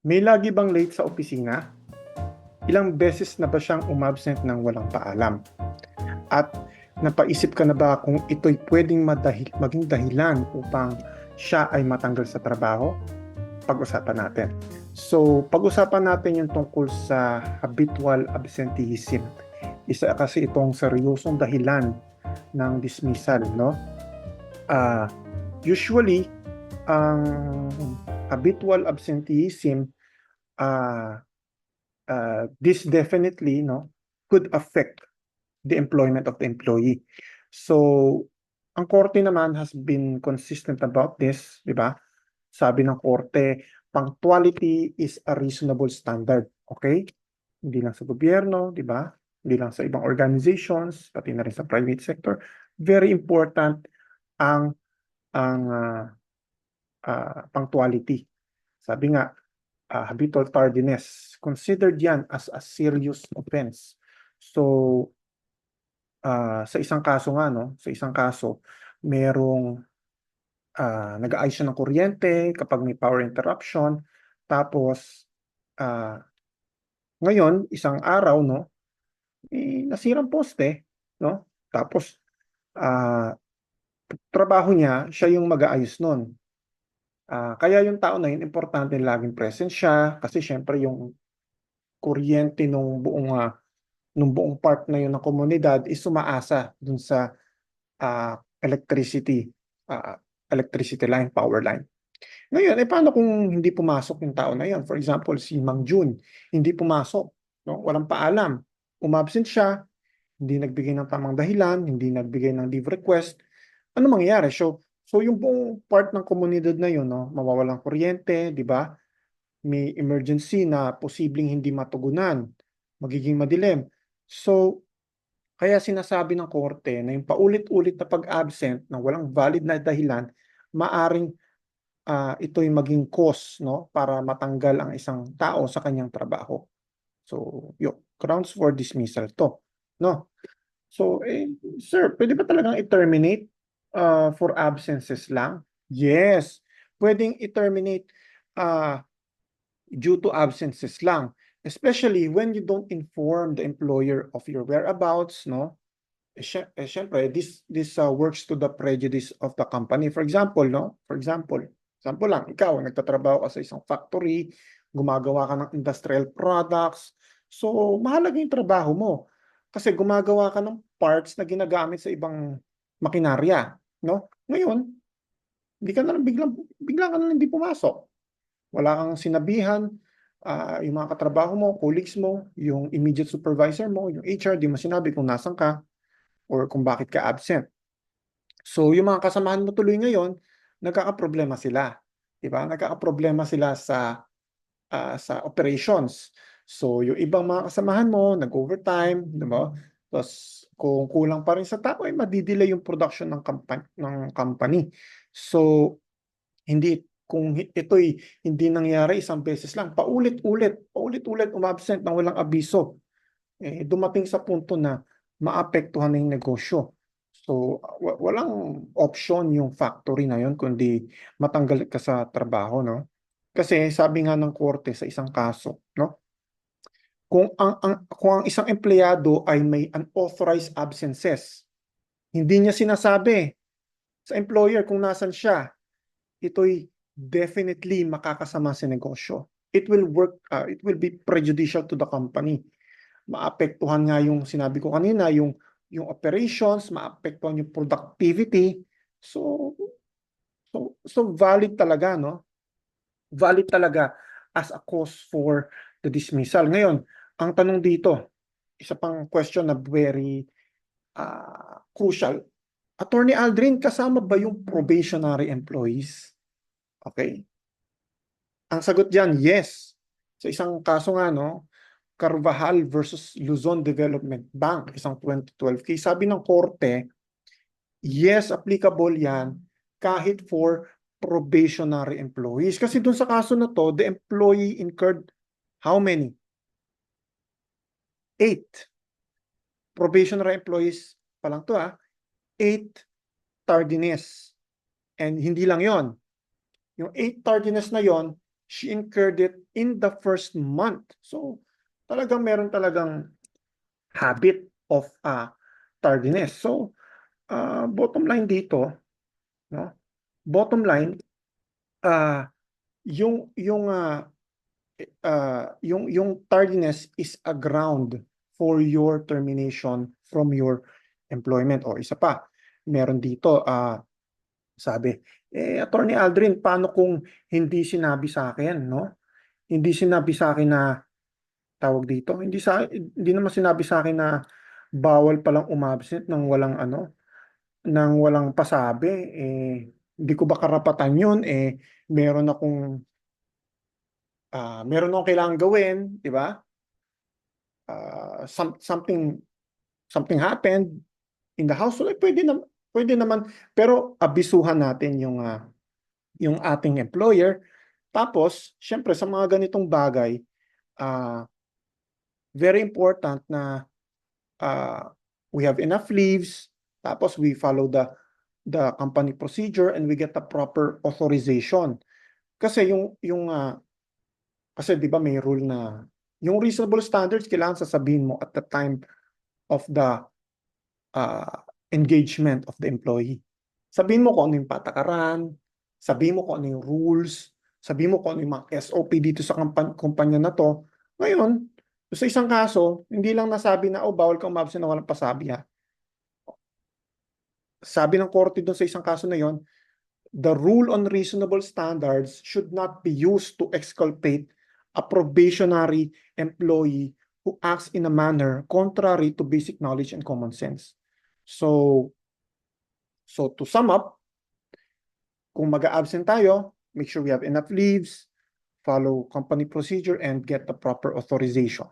May lagi bang late sa opisina? Ilang beses na ba siyang umabsent ng walang paalam? At napaisip ka na ba kung ito'y pwedeng madahil, maging dahilan upang siya ay matanggal sa trabaho? Pag-usapan natin. So, pag-usapan natin yung tungkol sa habitual absenteeism. Isa kasi itong seryosong dahilan ng dismissal, no? Ah, usually, ang habitual absenteeism, uh, uh, this definitely no could affect the employment of the employee. So, ang korte naman has been consistent about this, di ba? Sabi ng korte, punctuality is a reasonable standard. Okay? Hindi lang sa gobyerno, di ba? Hindi lang sa ibang organizations, pati na rin sa private sector. Very important ang ang uh, uh, punctuality. Sabi nga, uh, habitual tardiness, considered yan as a serious offense. So, uh, sa isang kaso nga, no, sa isang kaso, merong uh, nag-aayos siya ng kuryente kapag may power interruption, tapos, uh, ngayon, isang araw, no, eh, nasirang poste, no, tapos, uh, trabaho niya, siya yung mag-aayos nun. Ah, kaya yung tao na yun, importante laging present siya kasi syempre yung kuryente nung buong ah, nung buong part na yun ng komunidad is sumaasa dun sa ah, electricity ah, electricity line, power line. Ngayon, eh paano kung hindi pumasok yung tao na yun? For example, si Mang Jun, hindi pumasok, no? Walang paalam. Umabsent siya, hindi nagbigay ng tamang dahilan, hindi nagbigay ng leave request. Ano mangyayari? So, So yung buong part ng komunidad na yun, no, mawawalan kuryente, di ba? May emergency na posibleng hindi matugunan, magiging madilim. So, kaya sinasabi ng korte na yung paulit-ulit na pag-absent na walang valid na dahilan, maaring uh, ito'y maging cause no, para matanggal ang isang tao sa kanyang trabaho. So, yung grounds for dismissal to. No? So, eh, sir, pwede ba talagang i-terminate uh, for absences lang? Yes. Pwedeng i-terminate uh, due to absences lang. Especially when you don't inform the employer of your whereabouts, no? Eh, eh, syempre, this, this uh, works to the prejudice of the company. For example, no? For example, example lang, ikaw, nagtatrabaho ka sa isang factory, gumagawa ka ng industrial products. So, mahalaga yung trabaho mo. Kasi gumagawa ka ng parts na ginagamit sa ibang makinarya, no? Ngayon, hindi ka na lang biglang bigla ka na lang hindi pumasok. Wala kang sinabihan, uh, yung mga katrabaho mo, colleagues mo, yung immediate supervisor mo, yung HR, di mo sinabi kung nasan ka or kung bakit ka absent. So, yung mga kasamahan mo tuloy ngayon, nagkakaproblema sila. Di ba? Nagkakaproblema sila sa uh, sa operations. So, yung ibang mga kasamahan mo, nag-overtime, di ba? Tapos, kung kulang pa rin sa tao, ay madidelay yung production ng company. Ng company. So, hindi kung ito'y hindi nangyari isang beses lang, paulit-ulit, paulit-ulit umabsent ng walang abiso, eh, dumating sa punto na maapektuhan na yung negosyo. So, walang option yung factory na yun, kundi matanggal ka sa trabaho, no? Kasi sabi nga ng korte sa isang kaso, no? Kung ang, ang kung ang isang empleyado ay may unauthorized absences, hindi niya sinasabi sa employer kung nasan siya, ito'y definitely makakasama sa negosyo. It will work, uh, it will be prejudicial to the company. Maapektuhan nga yung sinabi ko kanina, yung yung operations, maapektuhan yung productivity. So so so valid talaga, no? Valid talaga as a cause for the dismissal. Ngayon, ang tanong dito, isa pang question na very uh, crucial. Attorney Aldrin, kasama ba yung probationary employees? Okay. Ang sagot diyan, yes. Sa isang kaso nga, no, Carvajal versus Luzon Development Bank, isang 2012 case, sabi ng korte, yes, applicable yan kahit for probationary employees. Kasi dun sa kaso na to, the employee incurred how many? Eight probationary employees pa lang to ah, eight tardiness. And hindi lang yon. Yung eight tardiness na yon, she incurred it in the first month. So, talagang meron talagang habit of uh, tardiness. So, uh, bottom line dito, no? Bottom line, uh, yung yung uh, uh, yung yung tardiness is a ground for your termination from your employment o isa pa. Meron dito ah sabi eh attorney Aldrin paano kung hindi sinabi sa akin no? Hindi sinabi sa akin na tawag dito hindi sa hindi naman sinabi sa akin na bawal palang umabsent ng walang ano ng walang pasabi eh hindi ko ba karapatan yun? Eh meron akong ah meron akong kailangan gawin di ba Ah, some, something something happened in the household, eh, pwede naman pwede naman pero abisuhan natin yung ah, yung ating employer. Tapos, syempre sa mga ganitong bagay, ah very important na ah, we have enough leaves, tapos we follow the the company procedure and we get the proper authorization. Kasi yung yung ah, kasi 'di ba may rule na yung reasonable standards kailangan sasabihin mo at the time of the uh, engagement of the employee. Sabihin mo kung ano yung patakaran, sabihin mo kung ano yung rules, sabihin mo kung ano yung mga SOP dito sa kumpanya na to. Ngayon, sa isang kaso, hindi lang nasabi na, oh, bawal kang umabsent na walang pasabi ha. Sabi ng korte doon sa isang kaso na yon, the rule on reasonable standards should not be used to exculpate a probationary employee who acts in a manner contrary to basic knowledge and common sense. So, so to sum up, kung mag-absent tayo, make sure we have enough leaves, follow company procedure, and get the proper authorization.